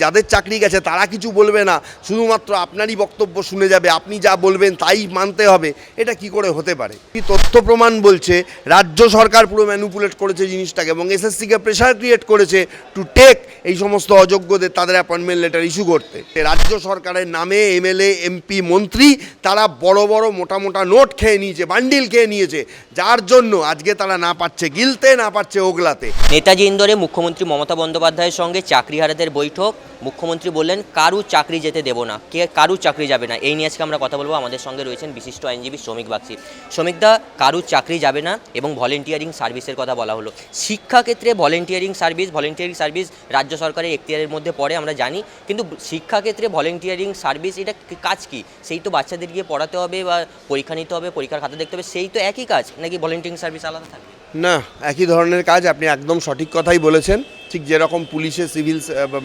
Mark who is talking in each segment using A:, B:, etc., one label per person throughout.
A: যাদের চাকরি গেছে, তারা কিছু বলবে না। শুধুমাত্র আপনারই বক্তব্য শুনে যাবে, আপনি যা বলবেন তাই মানতে হবে। এটা কি করে হতে পারে? তথ্য প্রমাণ বলছে, রাজ্য সরকার পুরো ম্যানুপুলেট করেছে জিনিসটাকে এবং এসএসসিকে প্রেশার ক্রিয়েট করেছে টু টেক এই সমস্ত অযোগ্যদের তাদের অ্যাপয়েন্টমেন্ট লেটার ইস্যু করতে। রাজ্য সরকারের নামে এমএলএ, এমপি, মন্ত্রী, তারা বড় বড়, মোটা মোটা নোট খেয়ে নিয়েছে বান্ডিল খেয়ে নিয়েছে। যার জন্য আজকে তারা না পাচ্ছে, গিলতে না পাচ্ছে ওগলাতে।
B: নেতাজি ইন্দোরে মুখ্যমন্ত্রী মমতা বন্দ্যোপাধ্যায়ের সঙ্গে চাকরিহারাদের বৈঠক মুখ্যমন্ত্রী বললেন, কারু চাকরি যেতে দেব না। কে, কারু চাকরি যাবে না? এই নিয়ে আজকে আমরা কথা বলব। আমাদের সঙ্গে রয়েছেন বিশিষ্ট আইনজীবী শ্রমিক বাগচি। শ্রমিকদা কারু চাকরি যাবে না এবং ভলেন্টিয়ারিং সার্ভিসের কথা বলা হলো। শিক্ষাক্ষেত্রে ভলেন্টিয়ারিং সার্ভিস ভলেন্টিয়ারিং সার্ভিস রাজ্য সরকারের এখতিয়ারের মধ্যে পড়ে, আমরা জানি। কিন্তু শিক্ষাক্ষেত্রে ভলেন্টিয়ারিং সার্ভিস, এটা কাজ কি? সেই তো বাচ্চাদের গিয়ে পড়াতে হবে বা পরীক্ষা নিতে হবে, পরীক্ষার খাতা দেখতে হবে, সেই তো একই কাজ। নাকি ভলেন্টিয়ারিং সার্ভিস আলাদা থাকে
A: না, একই ধরনের কাজ আপনি একদম সঠিক কথাই বলেছেন। ঠিক যেরকম পুলিশে সিভিল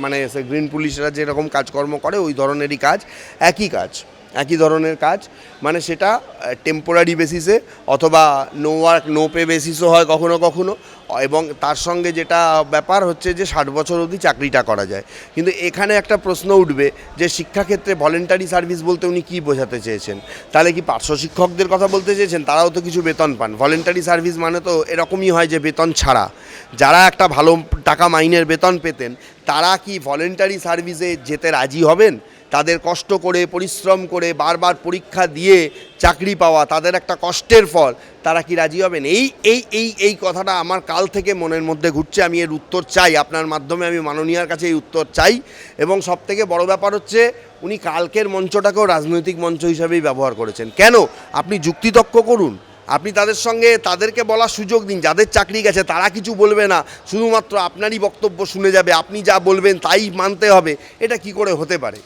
A: মানে গ্রিন পুলিশরা যেরকম কাজকর্ম করে, ওই ধরনেরই কাজ, একই কাজ। একই ধরনের কাজ। মানে সেটা টেম্পোরারি বেসিসে অথবা নো ওয়ার্ক নো পে বেসিসও হয় কখনো কখনো। এবং তার সঙ্গে যেটা ব্যাপার হচ্ছে যে, ষাট বছর অবধি চাকরিটা করা যায়। কিন্তু এখানে একটা প্রশ্ন উঠবে যে, শিক্ষাক্ষেত্রে ভলেন্টারি সার্ভিস বলতে উনি কী বোঝাতে চেয়েছেন? তাহলে কি পার্শ্ব শিক্ষকদের কথা বলতে চেয়েছেন? তারাও তো কিছু বেতন পান। ভলেন্টারি সার্ভিস মানে তো এরকমই হয় যে, বেতন ছাড়া। যারা একটা ভালো টাকা মাইনের বেতন পেতেন, তারা কি ভলেন্টারি সার্ভিসে যেতে রাজি হবেন? তাদের কষ্ট করে, পরিশ্রম করে, বারবার পরীক্ষা দিয়ে চাকরি পাওয়া তাদের একটা কষ্টের ফল। তারা কি রাজি হবেন? এই এই এই এই কথাটা আমার কাল থেকে মনের মধ্যে ঘুরছে। আমি এর উত্তর চাই। আপনার মাধ্যমে আমি মাননীয়ার কাছে এই উত্তর চাই। এবং সব থেকে বড় ব্যাপার হচ্ছে, উনি কালকের মঞ্চটাকেও রাজনৈতিক মঞ্চ হিসাবেই ব্যবহার করেছেন। কেন? আপনি যুক্তিতক্ক করুন। আপনি তাদের সঙ্গে তাদেরকে বলার সুযোগ দিন। যাদের চাকরি গেছে, তারা কিছু বলবে না। শুধুমাত্র আপনারই বক্তব্য শুনে যাবে। আপনি যা বলবেন, তাই মানতে হবে। এটা কি করে হতে পারে?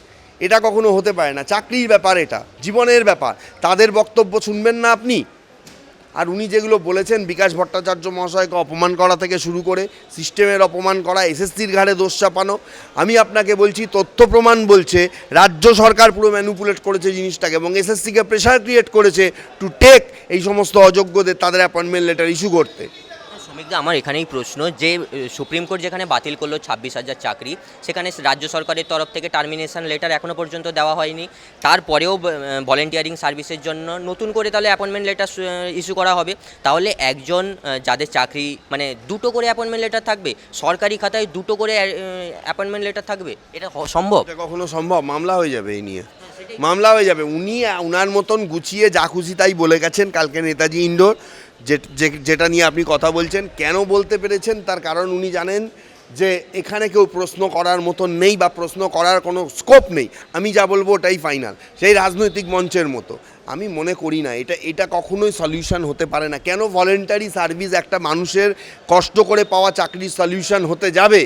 A: এটা কখনো হতে পারে না। চাকরির ব্যাপার এটা, জীবনের ব্যাপার। তাদের বক্তব্য শুনবেন না আপনি। আর উনি যেগুলো বলেছেন, বিকাশ ভট্টাচার্য মহাশয়কে অপমান করা থেকে শুরু করে, সিস্টেমের অপমান করা, এসএসসির ঘাড়ে দোষ চাপানো, আমি আপনাকে বলছি, তথ্য প্রমাণ বলছে, রাজ্য সরকার পুরো ম্যানুপুলেট করেছে জিনিসটাকে এবং এসএসসিকে প্রেশার ক্রিয়েট করেছে টু টেক এই সমস্ত অযোগ্যদের, তাদের অ্যাপয়েন্টমেন্ট লেটার ইস্যু করতে।
B: শ্রমিকদা আমার এখানেই প্রশ্ন, যে সুপ্রিম কোর্ট যেখানে বাতিল করল ছাব্বিশ হাজার চাকরি, সেখানে রাজ্য সরকারের তরফ থেকে টার্মিনেশন লেটার এখনও পর্যন্ত দেওয়া হয়নি। তারপরেও ভলেন্টিয়ারিং সার্ভিসের জন্য নতুন করে তাহলে অ্যাপয়েন্টমেন্ট লেটার ইস্যু করা হবে। তাহলে একজন যাদের চাকরি মানে দুটো করে অ্যাপয়েন্টমেন্ট লেটার থাকবে, সরকারি খাতায় দুটো করে অ্যাপয়েন্টমেন্ট লেটার থাকবে? এটা সম্ভব?
A: কখনো সম্ভব? মামলা হয়ে যাবে এই নিয়ে। মামলা হয়ে যাবে। উনি উনার মতন গুছিয়ে যা খুশি তাই বলে গেছেন কালকে নেতাজি ইন্ডোর। যেটা নিয়ে আপনি কথা বলছেন, কেন বলতে পেরেছেন? তার কারণ উনি জানেন যে এখানে কেউ প্রশ্ন করার মতন নেই বা প্রশ্ন করার কোনো স্কোপ নেই। আমি যা বলব ওটাই ফাইনাল সেই রাজনৈতিক মঞ্চের মতো। আমি মনে করি না, এটা এটা কখনোই সলিউশন হতে পারে না। কেন ভলেন্টারি সার্ভিস একটা মানুষের কষ্ট করে পাওয়া চাকরির সলিউশন হতে যাবে?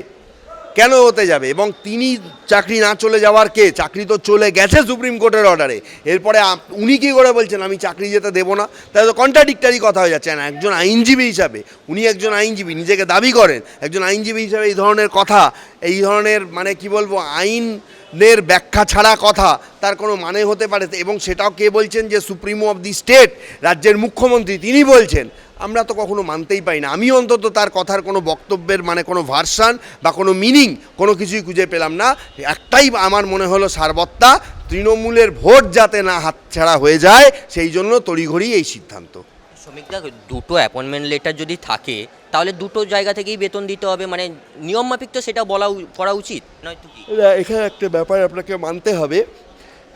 A: কেন হতে যাবে? এবং তিনি চাকরি না চলে যাওয়ার কে? চাকরি তো চলে গেছে সুপ্রিম কোর্টের অর্ডারে এরপরে উনি কী করে বলছেন, আমি চাকরি যেতে দেবো না? তাহলে তো কন্ট্রাডিক্টারি কথা হয়ে যাচ্ছে। না, একজন আইনজীবী হিসাবে, উনি একজন আইনজীবী, নিজেকে দাবি করেন, একজন আইনজীবী হিসাবে এই ধরনের কথা, এই ধরনের মানে কি বলব, আইনের ব্যাখ্যা ছাড়া কথা, তার কোনো মানে হতে পারে? এবং সেটাও কে বলছেন যে সুপ্রিমো অফ দি স্টেট রাজ্যের মুখ্যমন্ত্রী, তিনি বলছেন আমরা তো কখনো মানতেই পাই না। আমি অন্তত তার কথার কোনো বক্তব্যের মানে কোনো ভার্সান বা কোনো মিনিং কোনো কিছুই খুঁজে পেলাম না। একটাই আমার মনে হলো সারবত্তা তৃণমূলের ভোট যাতে না হাতছাড়া হয়ে যায় সেই জন্য তড়িঘড়ি এই সিদ্ধান্ত।
B: শ্রমিকদা দুটো অ্যাপয়েন্টমেন্ট লেটার যদি থাকে তাহলে দুটো জায়গা থেকেই বেতন দিতে হবে। মানে নিয়ম মাফিক তো সেটা বলা উ- করা উচিত নয়তো কি?
A: এরা এখানে একটা ব্যাপার আপনাকে মানতে হবে।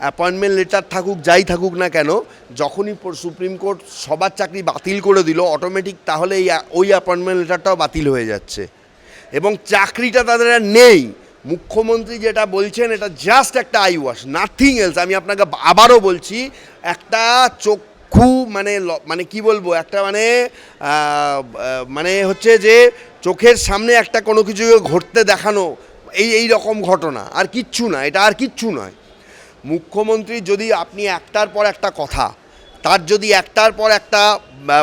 A: অ্যাপয়েন্টমেন্ট লেটার থাকুক, যাই থাকুক না কেন, যখনই সুপ্রিম কোর্ট সবার চাকরি বাতিল করে দিল অটোমেটিক তাহলে এই, ওই অ্যাপয়েন্টমেন্ট লেটারটাও বাতিল হয়ে যাচ্ছে। এবং চাকরিটা তাদের আর নেই। মুখ্যমন্ত্রী যেটা বলছেন, এটা জাস্ট একটা আই ওয়াশ নাথিং এলস আমি আপনাকে আবারও বলছি, একটা চক্ষু মানে মানে কি বলব, একটা মানে মানে হচ্ছে যে চোখের সামনে একটা কোনো কিছু ঘটতে দেখানো, এই এই রকম ঘটনা। আর কিচ্ছু না, এটা আর কিচ্ছু নয়। মুখ্যমন্ত্রী যদি আপনি একটার পর একটা কথা, তার যদি একটার পর একটা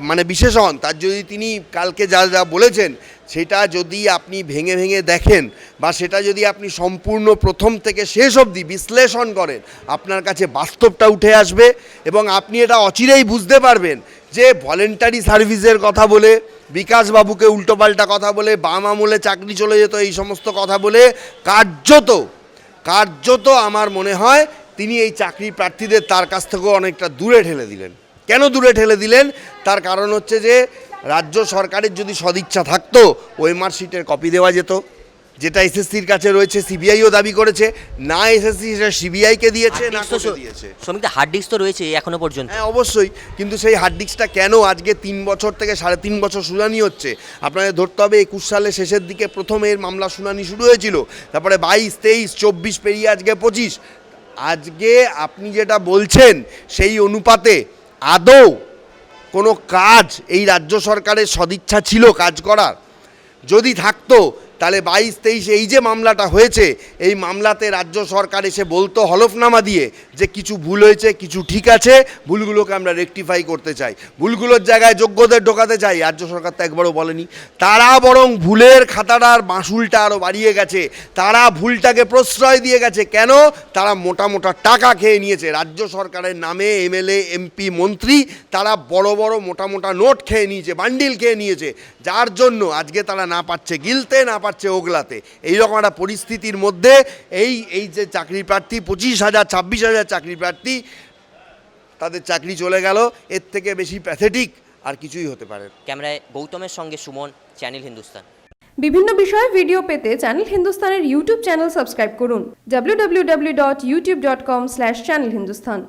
A: মানে বিশেষণ, তার যদি তিনি কালকে যা যা বলেছেন, সেটা যদি আপনি ভেঙে ভেঙে দেখেন বা সেটা যদি আপনি সম্পূর্ণ প্রথম থেকে শেষ অবধি বিশ্লেষণ করেন, আপনার কাছে বাস্তবটা উঠে আসবে এবং আপনি এটা অচিরেই বুঝতে পারবেন যে ভলেন্টারি সার্ভিসের কথা বলে বিকাশবাবুকে উল্টোপাল্টা কথা বলে, বাম আমলে চাকরি চলে যেত, এই সমস্ত কথা বলে কার্যত কার্যত আমার মনে হয় তিনি এই চাকরি প্রার্থীদের তার কাছ থেকেও অনেকটা দূরে ঠেলে দিলেন। কেন দূরে ঠেলে দিলেন? তার কারণ হচ্ছে যে রাজ্য সরকারের যদি সদিচ্ছা থাকতো ওএমআর শিটের কপি দেওয়া যেত। যেটা এসএসসির কাছে রয়েছে সিবিআইও দাবি করেছে। না এসএসসি সেটা সিবিআইকে দিয়েছে না কোর্টে দিয়েছে।
B: শ্রমিকদা হার্ড ডিস্ক তো রয়েছে এখনও পর্যন্ত।
A: হ্যাঁ অবশ্যই। কিন্তু সেই হার্ড ডিস্কটা কেন আজকে তিন বছর থেকে সাড়ে তিন বছর শুনানি হচ্ছে? আপনাদের ধরতে হবে একুশ সালের শেষের দিকে প্রথম এর মামলা শুনানি শুরু হয়েছিল। তারপরে বাইশ তেইশ চব্বিশ পেরিয়ে আজকে পঁচিশ। আজকে আপনি যেটা বলছেন সেই অনুপাতে আদৌ কোনো কাজ এই রাজ্য সরকারের সদিচ্ছা ছিল কাজ করার? যদি থাকতো তাহলে বাইশ, তেইশে, এই যে মামলাটা হয়েছে, এই মামলাতে রাজ্য সরকার এসে বলতো হলফনামা দিয়ে যে কিছু ভুল হয়েছে, কিছু ঠিক আছে, ভুলগুলোকে আমরা রেকটিফাই করতে চাই। ভুলগুলোর জায়গায় যোগ্যদের ঢোকাতে চাই, রাজ্য সরকার তো একবারও বলেনি। তারা বরং ভুলের খাতাটার মাসুলটা আরও বাড়িয়ে গেছে। তারা ভুলটাকে প্রশ্রয় দিয়ে গেছে। কেন? তারা মোটা মোটা টাকা খেয়ে নিয়েছে। রাজ্য সরকারের নামে এমএলএ, এমপি, মন্ত্রী, তারা বড় বড় মোটা মোটা নোট খেয়ে নিয়েছে, বান্ডিল খেয়ে নিয়েছে। যার জন্য আজকে তারা না পাচ্ছে, গিলতে না পাচ্ছে ওগলাতে। এইরকম একটা পরিস্থিতির মধ্যে এই এই যে চাকরি প্রার্থী পঁচিশ হাজার ছাব্বিশ হাজার চাকরি প্রার্থী তাদের চাকরি চলে গেল। এর থেকে বেশি প্যাথেটিক আর কিছুই হতে পারে
B: ক্যামেরায় গৌতমের সঙ্গে সুমন চ্যানেল হিন্দুস্তান।
C: বিভিন্ন বিষয়ে ভিডিও পেতে চ্যানেল হিন্দুস্তানের ইউটিউব চ্যানেল সাবস্ক্রাইব করুন। www.youtube.com/channelhindustan